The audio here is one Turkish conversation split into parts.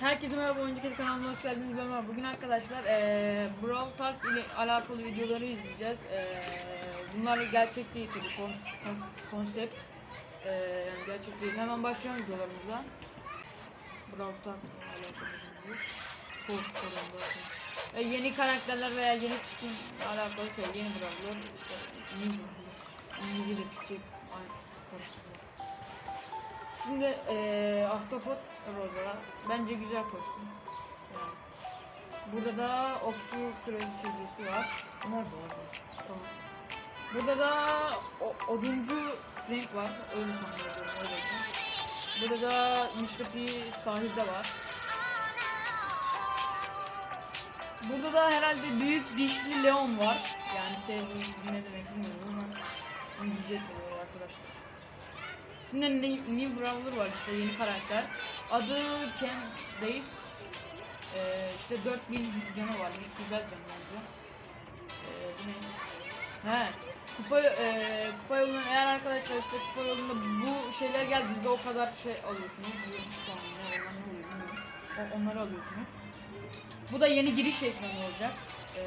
Herkese merhaba oyuncu Kedi kanalına hoş geldiniz ben Ömer. Bugün arkadaşlar eee Brawl Talk ile alakalı videoları izleyeceğiz. Eee bunlar gerçek değil tabii kon, kon- konsept. Eee yani gerçek değil. Hemen başlayalım videolarımıza. Brawl Talk ile alakalı video. Korkuyorum bakın. E, yeni karakterler veya yeni skin alakalı şey yeni Brawler. İngilizce de Türkçe. Şimdi eee Ahtapot Rosa bence güzel kostüm. Yani. Burada da Okçu Kraliçesi var. Nerede var? Tamam. Burada da o, Oduncu Frank var. Öyle tahmin ediyorum. Öyle diyeyim. Burada da. P sahilde var. Burada da herhalde büyük dişli Leon var. Yani sevdiğim ne demek bilmiyorum ama İngilizce arkadaşlar. Şimdi New, New Brawler var işte yeni karakter. Adı Ken Days. Ee, işte 4000 canı var. Ne güzel canı bence. Ee, bu ne? He. Kupa, e, kupa yoluna eğer arkadaşlar işte kupa yolunda bu şeyler geldiğinde o kadar şey alıyorsunuz. Onları alıyorsunuz. Bu da yeni giriş ekranı olacak. Ee,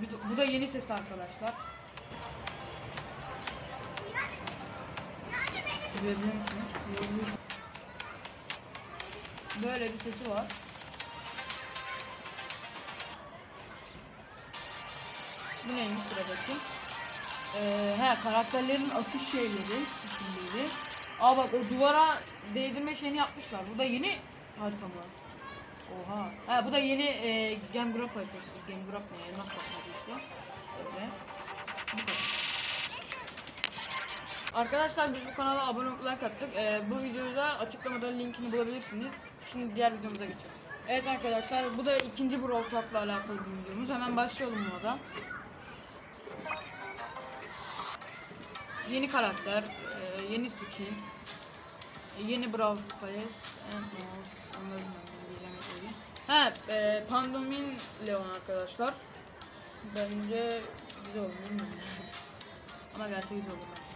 da- Bu da yeni ses arkadaşlar. Görebilir misiniz? Görebilirsiniz. Böyle bir sesi var. Bu neymiş sıradaki? Ee, he karakterlerin atış şeyleri, skinleri. Aa bak o duvara değdirme şeyini yapmışlar. Bu da yeni harita mı? Oha. Ha bu da yeni e, Game Grab haritası. Game Grab ne? Elmas bakmadı işte. Öyle. Arkadaşlar biz bu kanala abone olup like. Ee, bu videoda açıklamada linkini bulabilirsiniz. Şimdi diğer videomuza geçelim. Evet arkadaşlar bu da ikinci Brawl Talk'la alakalı bir videomuz. Hemen başlayalım buna da. Yeni karakter, e, yeni skin, e, yeni Brawl Pass, öyle. Ha, e, Pandomin Leon arkadaşlar. Bence güzel bilmiyorum. Ama gerçekten güzel olur.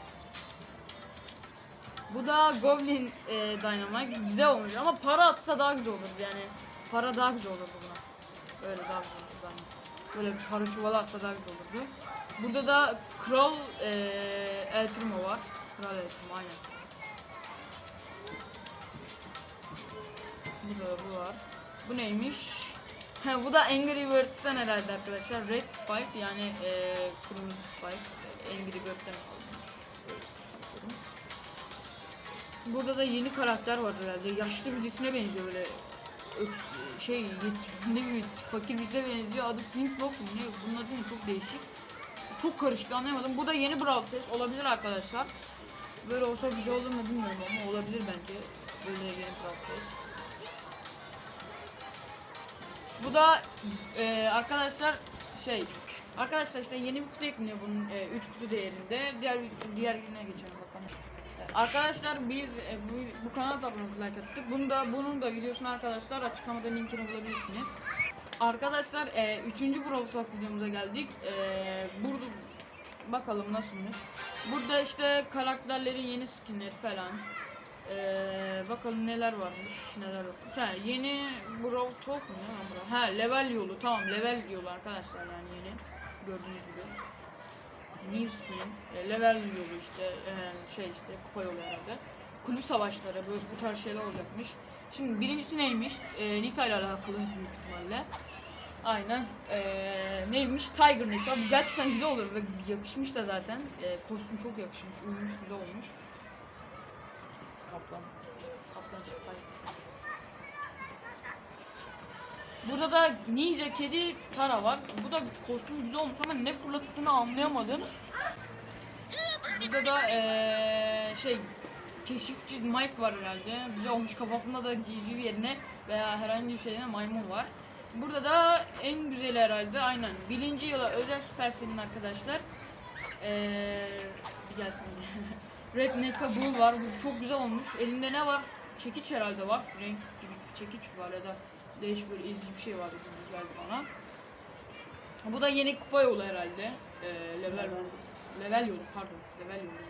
Bu da Goblin e, Dynamite güzel olmuş ama para atsa daha güzel olur yani para daha güzel olurdu buna. Öyle daha güzel olurdu bence. Böyle para çuvalı atsa daha güzel olurdu. Burada da Kral e, El Primo var. Kral El Primo aynen. Burada da bu var. Bu neymiş? Ha, bu da Angry Birds'ten herhalde arkadaşlar. Red Spike yani e, kırmızı Spike. Angry Birds'ten Burada da yeni karakter var herhalde. Yaşlı birisine benziyor böyle. Şey, ne bileyim fakir birisine benziyor. Adı Pink Block mu ne? Bunun adı? Çok değişik. Çok karışık anlayamadım. Bu da yeni Brawl Pass olabilir arkadaşlar. Böyle olsa güzel olur mu bilmiyorum ama olabilir bence. Böyle yeni Brawl Pass. Bu da e, arkadaşlar şey Arkadaşlar işte yeni bir kutu ekleniyor bunun 3 kutu değerinde. Diğer diğer güne geçelim bakalım. E, Arkadaşlar bir e, bu, bu kanala da abone like attık. Bunu da bunun da videosunu arkadaşlar açıklamada linkini bulabilirsiniz. Arkadaşlar 3. Brawl Talk videomuza geldik. E, burada bakalım nasılmış. Burada işte karakterlerin yeni skinleri falan. Ee, bakalım neler varmış, neler yokmuş. Ha, yeni Brawl Talk mu ne? Ha, level yolu. Tamam, level yolu arkadaşlar yani yeni. Gördüğünüz gibi. New skin, e, level yolu işte, e, şey işte kupa yolu herhalde. Kulüp savaşları, böyle bu tarz şeyler olacakmış. Şimdi birincisi neymiş? E, Nita ile alakalı büyük ihtimalle. Aynen. E, neymiş? Tiger Nita. Gerçekten güzel olur ve yakışmış da zaten. E, kostüm çok yakışmış, uyumuş, güzel olmuş. Kaplan. Kaplan Spy. Burada da Ninja Kedi Tara var. Bu da kostüm güzel olmuş ama ne fırlattığını anlayamadım. Burada da eee şey keşifçi Mike var herhalde. Güzel olmuş kafasında da civciv yerine veya herhangi bir şeyine maymun var. Burada da en güzeli herhalde aynen. Birinci yıla özel Supercell'in arkadaşlar. Eee bir gelsin. Red Bull var. Bu çok güzel olmuş. Elinde ne var? Çekiç herhalde var. Renk gibi çekiç var ya da değişik böyle ezici bir şey var. Güzel geldi bana. Bu da yeni kupa yolu herhalde. Ee, level level yolu pardon. Level yolu.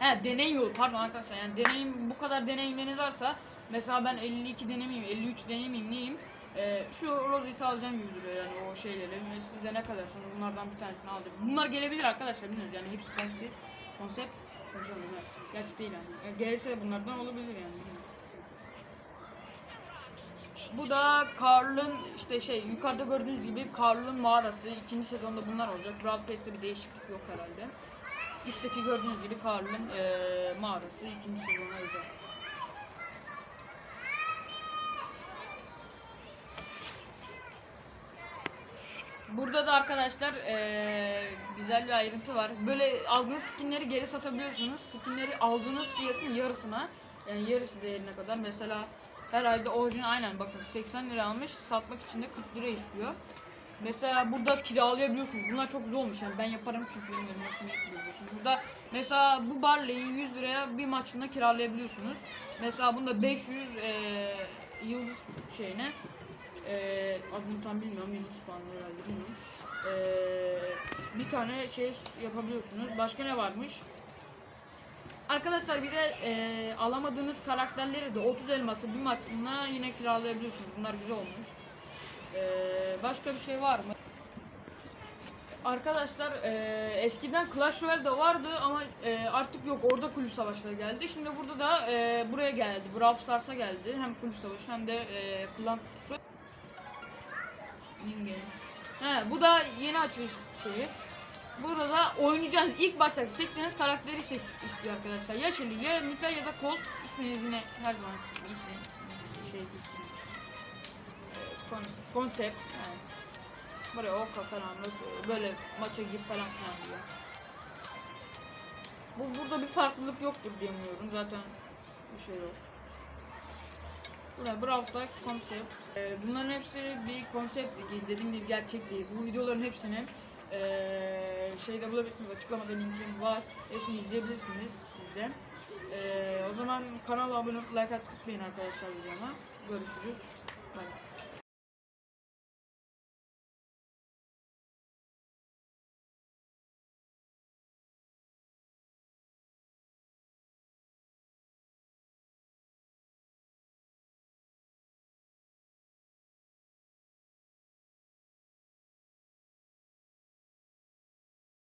He deney yolu pardon arkadaşlar yani deneyim bu kadar deneyimleriniz varsa mesela ben 52 denemeyeyim 53 denemeyeyim neyim ee, şu rozeti alacağım gibi duruyor yani o şeyleri ve siz de ne kadarsanız bunlardan bir tanesini alacağım. Bunlar gelebilir arkadaşlar bilmiyoruz yani hepsi konsept konsept. Gerçi değil yani. yani gelirse bunlardan olabilir yani. Bu da Karl'ın işte şey yukarıda gördüğünüz gibi Karl'ın mağarası. ikinci sezonda bunlar olacak. Brawl Pass'te bir değişiklik yok herhalde. Üstteki gördüğünüz gibi Karl'ın eee mağarası ikinci sezona özel. Burada da arkadaşlar eee, güzel bir ayrıntı var. Böyle aldığınız skinleri geri satabiliyorsunuz. Skinleri aldığınız fiyatın yarısına, yani yarısı değerine kadar. Mesela herhalde orijinal aynen bakın 80 lira almış, satmak için de 40 lira istiyor. Mesela burada kiralayabiliyorsunuz. Bunlar çok güzel olmuş yani ben yaparım çünkü benim biliyorsunuz. Burada mesela bu Barley'i 100 liraya bir maçında kiralayabiliyorsunuz. Mesela bunda 500 eee, yıldız şeyine eee adını tam bilmiyorum yıldız puanı herhalde bilmiyorum. Eee, bir tane şey yapabiliyorsunuz. Başka ne varmış? Arkadaşlar bir de eee, alamadığınız karakterleri de 30 elması bir maçında yine kiralayabiliyorsunuz. Bunlar güzel olmuş. Eee, başka bir şey var mı? Arkadaşlar eee, eskiden Clash Royale'de vardı ama eee, artık yok orada kulüp savaşları geldi. Şimdi burada da eee, buraya geldi. Brawl Stars'a geldi. Hem kulüp savaşı hem de eee klan kutusu. He, bu da yeni açılış şeyi. Burada da oynayacağınız ilk başta seçtiğiniz karakteri seç istiyor arkadaşlar. Ya Shelly ya Nita ya da Colt. İsminiz yine her zaman isim şey Eee, kon- konsept. Yani. Buraya o karanlık böyle maça gir falan filan diyor. Bu burada bir farklılık yoktur diyemiyorum zaten bir şey yok. Buraya Brawl konsept. Ee, bunların hepsi bir konsept değil, dediğim gibi gerçek değil. Bu videoların hepsini ee, şeyde bulabilirsiniz. Açıklamada linkim var. Hepsini izleyebilirsiniz siz de. Ee, o zaman kanala abone olup like atmayı unutmayın arkadaşlar videoma. Görüşürüz. Bye.